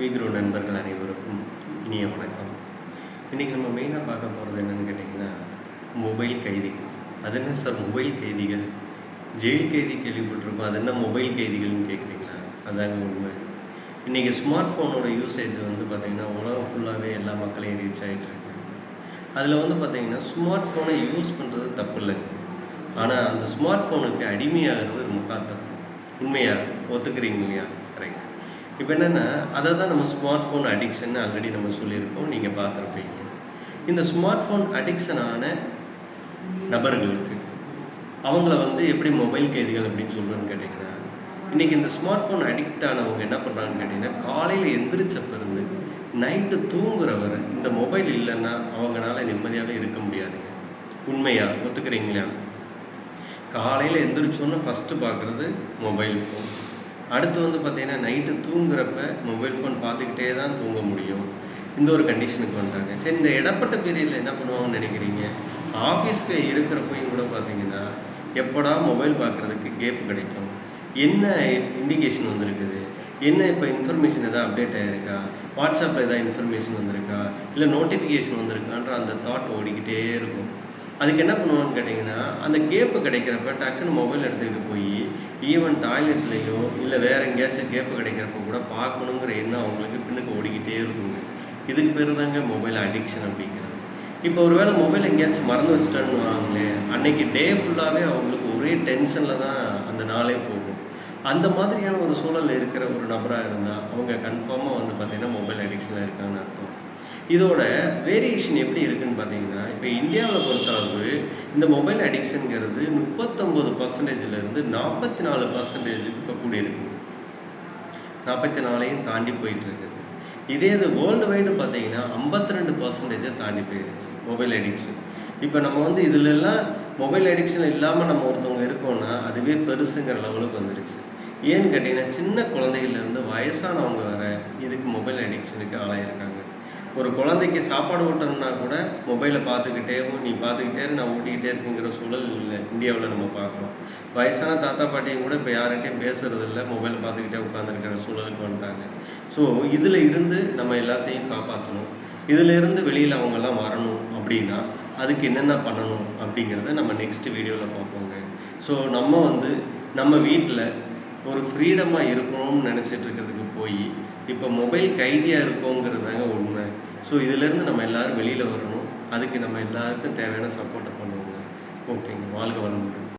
வீக்ரோ நண்பர்கள் அனைவருக்கும் இனிய வணக்கம். இன்றைக்கி நம்ம மெயினாக பார்க்க போகிறது என்னென்னு கேட்டிங்கன்னா மொபைல் கைதிகள். அது என்ன சார் மொபைல் கைதிகள்? ஜெயில் கைதி கேள்விப்பட்டிருக்கோம். அது என்ன மொபைல் கைதிகள்னு கேட்குறீங்களா அதாங்க உண்மை. இன்றைக்கி ஸ்மார்ட் ஃபோனோட யூசேஜ் வந்து பார்த்திங்கன்னா உலகம் ஃபுல்லாகவே எல்லா மக்களையும் ரீச் ஆகிட்டு இருக்கு. அதில் வந்து பார்த்திங்கன்னா ஸ்மார்ட் ஃபோனை யூஸ் பண்ணுறது தப்பு இல்லைங்க ஆனால் அந்த ஸ்மார்ட் ஃபோனுக்கு அடிமையாகிறது முகா தப்பு. உண்மையாக ஒத்துக்கிறீங்க இல்லையா? இப்போ என்னென்னா அதை தான் நம்ம ஸ்மார்ட் ஃபோன் அடிக்ஷன் ஆல்ரெடி நம்ம சொல்லியிருக்கோம் நீங்கள் பார்த்துருப்பீங்க. இந்த ஸ்மார்ட் ஃபோன் அடிக்ஷனான நபர்களுக்கு அவங்கள வந்து எப்படி மொபைல் கைதிகள் அப்படின்னு சொல்கிறோன்னு கேட்டிங்கன்னா இன்றைக்கி இந்த ஸ்மார்ட் ஃபோன் அடிக்ட் ஆனவங்க என்ன பண்ணுறாங்கன்னு கேட்டிங்கன்னா காலையில் எந்திரிச்சப்பிருந்து நைட்டு தூங்குற வரை இந்த மொபைல் இல்லைன்னா அவங்களால நிம்மதியாகவே இருக்க முடியாதுங்க. உண்மையாக ஒத்துக்கிறீங்களா? காலையில் எந்திரிச்சோன்னு ஃபஸ்ட்டு பார்க்குறது மொபைல் ஃபோன் அடுத்து வந்து பார்த்தீங்கன்னா நைட்டு தூங்குறப்ப மொபைல் ஃபோன் பார்த்துக்கிட்டே தான் தூங்க முடியும். இந்த ஒரு கண்டிஷனுக்கு வந்துட்டாங்க. சரி இந்த இடப்பட்ட பீரியடில் என்ன பண்ணுவாங்கன்னு நினைக்கிறீங்க? ஆஃபீஸில் இருக்கிறப்பையும் கூட பார்த்தீங்கன்னா எப்படா மொபைல் பார்க்குறதுக்கு கேப் கிடைக்கும்? என்ன இண்டிகேஷன் வந்திருக்குது? என்ன இப்போ இன்ஃபர்மேஷன் எதாவது அப்டேட் ஆகிருக்கா வாட்ஸ்அப்பில் எதாவது இன்ஃபர்மேஷன் வந்திருக்கா? இல்லை நோட்டிஃபிகேஷன் வந்திருக்கான்ற அந்த தாட் ஓடிக்கிட்டே இருக்கும். அதுக்கு என்ன பண்ணுவோம்னு கேட்டிங்கன்னா அந்த கேப்பு கிடைக்கிறப்ப டக்குன்னு மொபைல் எடுத்துக்கிட்டு போய் ஈவன் டாய்லெட்லேயோ இல்லை வேறு எங்கேயாச்சும் கேப்பு கிடைக்கிறப்ப கூட பார்க்கணுங்கிற எண்ணம் அவங்களுக்கு பின்னுக்கு ஓடிக்கிட்டே இருக்குங்க. இதுக்கு பேர் தாங்க மொபைல் அடிக்ஷன் அப்படிங்கிறது. இப்போ ஒரு வேளை மொபைல் எங்கேயாச்சும் மறந்து வச்சுட்டான்னு வாங்களேன் அன்னைக்கு டே ஃபுல்லாகவே அவங்களுக்கு ஒரே டென்ஷனில் தான் அந்த நாளே போகும். அந்த மாதிரியான ஒரு சூழலில் இருக்கிற ஒரு நபராக இருந்தால் அவங்க கன்ஃபார்மாக வந்து பார்த்திங்கன்னா மொபைல் அடிக்ஷனில் இருக்காங்கன்னு அர்த்தம். இதோட வேரியேஷன் எப்படி இருக்குன்னு பார்த்தீங்கன்னா இப்போ இந்தியாவில் பொறுத்தளவு இந்த மொபைல் அடிக்ஷனுங்கிறது முப்பத்தொம்பது பர்சன்டேஜ்லேருந்து நாற்பத்தி நாலு பர்சன்டேஜுக்கு இப்போ கூடியிருக்கு. நாற்பத்தி நாலையும் தாண்டி போயிட்டு இருக்குது. இதே இது வேர்ல்டு வைடு பார்த்தீங்கன்னா ஐம்பத்தி ரெண்டு பர்சன்டேஜை தாண்டி போயிடுச்சு மொபைல் அடிக்ஷன் இப்போ நம்ம வந்து இதிலெல்லாம் மொபைல் அடிக்ஷன் இல்லாமல் நம்ம ஒருத்தவங்க இருக்கோம்னா அதுவே பெருசுங்கிற லெவலுக்கு வந்துருச்சு. ஏன்னு கேட்டிங்கன்னா சின்ன குழந்தைகள்லேருந்து வயசானவங்க வர இதுக்கு மொபைல் அடிக்ஷனுக்கு ஆளாயிருக்காங்க. ஒரு குழந்தைக்கு சாப்பாடு ஊட்டணும்னா கூட மொபைலை பார்த்துக்கிட்டேவும் நீ பார்த்துக்கிட்டே நான் ஊட்டிக்கிட்டே இருக்குங்கிற சூழல் இல்லை. இந்தியாவில் நம்ம பார்க்குறோம். வயசான தாத்தா பாட்டியும் கூட இப்போ யார்கிட்டையும் பேசுறது இல்லை மொபைல் பார்த்துக்கிட்டே உட்காந்துருக்கிற சூழலுக்கு வந்துட்டாங்க. ஸோ இதில் இருந்து நம்ம எல்லாத்தையும் காப்பாற்றணும் இதிலிருந்து வெளியில் அவங்கெல்லாம் வரணும் அப்படின்னா அதுக்கு என்னென்ன பண்ணணும் அப்படிங்கிறத நம்ம நெக்ஸ்ட் வீடியோவில் பார்ப்போங்க. ஸோ நம்ம வந்து நம்ம வீட்டில் ஒரு ஃப்ரீடமாக இருக்கணும்னு நினச்சிட்டு இருக்கிறதுக்கு போய் இப்போ மொபைல் கைதியாக இருக்கோங்கிறது தாங்க உண்மை. ஸோ இதுலேருந்து நம்ம எல்லாரும் வெளியில் வரணும். அதுக்கு நம்ம எல்லாருக்கும் தேவையான சப்போர்ட்டை பண்ணுவோங்க. ஓகேங்க வாழ்க வளமுடன்.